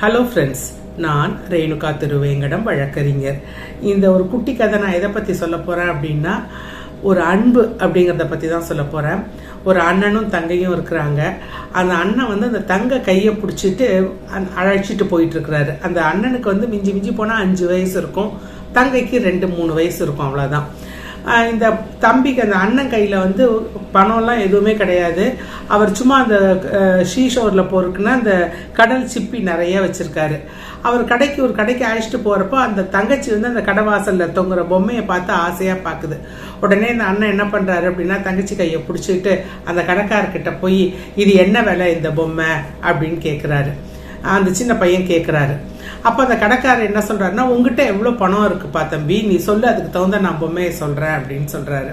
Hello friends நான் ரேணுகா திருவேங்கடம் வழக்கறிஞர். இந்த ஒரு குட்டி கதை நான் எதை பற்றி சொல்ல போகிறேன் அப்படின்னா ஒரு அன்பு அப்படிங்கிறத பற்றி தான் சொல்ல போகிறேன் ஒரு அண்ணனும் தங்கையும் இருக்கிறாங்க. அந்த அண்ணன் வந்து அந்த தங்க கையை பிடிச்சிட்டு அந்- அழைச்சிட்டு போயிட்டுருக்கிறாரு. அந்த அண்ணனுக்கு வந்து மிஞ்சி மிஞ்சி போனால் அஞ்சு வயசு இருக்கும். தங்கைக்கு ரெண்டு மூணு வயசு இருக்கும் அவ்வளோதான் இந்த தம்பிக்கு அந்த அண்ணன் கையில் வந்து பணம்லாம் எதுவுமே கிடையாது. அவர் சும்மா அந்த ஷீஷோரில் போறதுக்குன்னா அந்த கடல் சிப்பி நிறைய வச்சுருக்காரு. அவர் கடைக்கு ஒரு கடைக்கு அழைச்சிட்டு போகிறப்போ அந்த தங்கச்சி வந்து அந்த கடை வாசலில் தொங்குற பொம்மையை பார்த்து ஆசையாக பார்க்குது. உடனே இந்த அண்ணன் என்ன பண்ணுறாரு அப்படின்னா தங்கச்சி கையை பிடிச்சிட்டு அந்த கடைக்காரர்கிட்ட போய் இது என்ன விலை இந்த பொம்மை? அப்படின்னு கேட்குறாரு அந்த சின்ன பையன் கேட்குறாரு அப்போ அந்த கடைக்காரர் என்ன சொல்றாருன்னா உங்ககிட்ட எவ்வளோ பணம் இருக்குப்பா தம்பி நீ சொல்லு அதுக்கு தகுந்த நான் பொம்மையை சொல்கிறேன் அப்படின்னு சொல்கிறாரு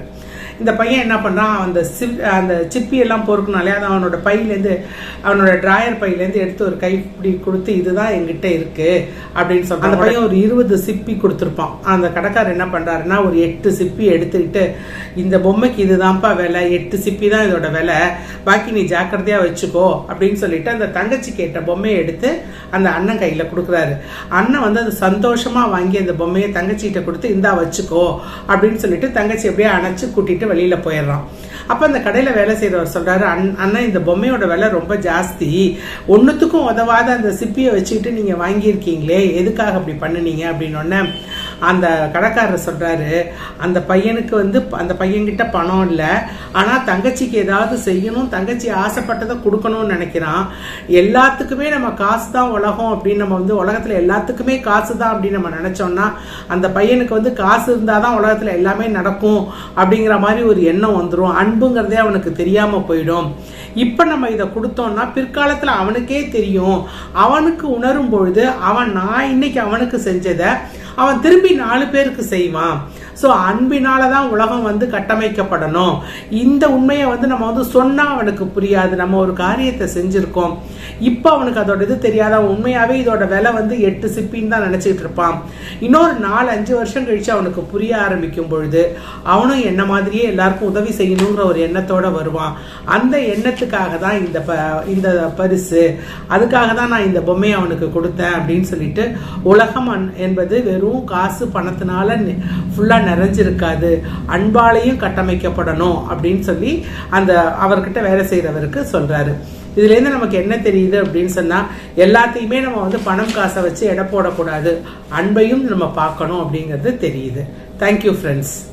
இந்த பையன் என்ன பண்ணுறான் அந்த சிப் அந்த சிப்பியெல்லாம் எல்லாம் அதை அது அவனோட பையிலேருந்து அவனோட டிராயர் பையிலேருந்து எடுத்து ஒரு கைப்பிடி கொடுத்து இதுதான் எங்கிட்ட இருக்கு அப்படின்னு சொல்கிறான் அந்த பையன் ஒரு இருபது சிப்பி கொடுத்துருப்பான். அந்த கடைக்காரர் என்ன பண்ணுறாருன்னா ஒரு எட்டு சிப்பி எடுத்துக்கிட்டு இந்த பொம்மைக்கு இதுதான்ப்பா விலை எட்டு சிப்பி தான் இதோட விலை பாக்கி நீ ஜாக்கிரதையா வச்சுக்கோ அப்படின்னு சொல்லிட்டு அந்த தங்கச்சி கேட்ட பொம்மையை எடுத்து அந்த அண்ணன் கையில் கொடுக்குறாரு. அண்ணன் வந்து அது சந்தோஷமா வாங்கி அந்த பொம்மையை தங்கச்சிகிட்ட கொடுத்து இந்தா வச்சுக்கோ அப்படின்னு சொல்லிட்டு தங்கச்சி அப்படியே கூட்டிகிட்டு பண்ணிட்டு வெளியில போயிடுறான். அப்ப அந்த கடையில வேலை செய்யறவர் சொல்றாரு "அண்ண- அண்ணன் இந்த பொம்மையோட விலை ரொம்ப ஜாஸ்தி. ஒன்னுத்துக்கும் உதவாத அந்த சிப்பியை வச்சுக்கிட்டு நீங்க வாங்கியிருக்கீங்களே எதுக்காக அப்படி பண்ணுனீங்க? அப்படின்னு அந்த கடைக்காரர் சொல்கிறாரு அந்த பையனுக்கு வந்து அந்த பையன்கிட்ட பணம் இல்லை ஆனால் தங்கச்சிக்கு ஏதாவது செய்யணும் தங்கச்சி ஆசைப்பட்டதை கொடுக்கணும்னு நினைக்கிறான். எல்லாத்துக்குமே நம்ம காசு தான் உலகம் அப்படின்னு நம்ம வந்து உலகத்தில் எல்லாத்துக்குமே காசு தான் அப்படின்னு நம்ம நினச்சோம்னா அந்த பையனுக்கு வந்து காசு இருந்தால் தான் உலகத்தில் எல்லாமே நடக்கும் அப்படிங்கிற மாதிரி ஒரு எண்ணம் வந்துடும் அன்புங்கிறதே அவனுக்கு தெரியாமல் போயிடும். இப்போ நம்ம இதை கொடுத்தோம்னா பிற்காலத்தில் அவனுக்கே தெரியும். அவனுக்கு உணரும் பொழுது அவன் நான் இன்னைக்கு அவனுக்கு செஞ்சதை அவன் திரும்பி நாலு பேருக்கு செய்வான். ஸோ அன்பினால தான் உலகம் வந்து கட்டமைக்கப்படணும். இந்த உண்மையை வந்து நம்ம வந்து சொன்னால் அவனுக்கு புரியாது. நம்ம ஒரு காரியத்தை செஞ்சுருக்கோம். இப்போ அவனுக்கு அதோட இது தெரியாத? உண்மையாகவே இதோட விலை வந்து எட்டு சிப்பின்னு தான் நினச்சிட்டு இருப்பான். இன்னொரு நாலு அஞ்சு வருஷம் கழித்து அவனுக்கு புரிய ஆரம்பிக்கும் பொழுது அவனும் என்ன மாதிரியே எல்லாருக்கும் உதவி செய்யணுங்கிற ஒரு எண்ணத்தோட வருவான். அந்த எண்ணத்துக்காக தான் இந்த ப இந்த பரிசு அதுக்காக தான் நான் இந்த பொம்மையை அவனுக்கு கொடுத்தேன் அப்படின்னு சொல்லிட்டு உலகம் என்பது வெறும் காசு பணத்தினால நிறைஞ்சிருக்காது. அன்பாலையும் கட்டமைக்கப்படணும் அப்படின்னு சொல்லி அந்த அவர்கிட்ட வேலை செய்கிறவருக்கு சொல்கிறாரு இதுலேருந்து நமக்கு என்ன தெரியுது அப்படின்னு சொன்னால் எல்லாத்தையுமே நம்ம வந்து பணம் காசை வச்சு எடை போடக்கூடாது. அன்பையும் நம்ம பார்க்கணும் அப்படிங்கிறது தெரியுது. Thank you friends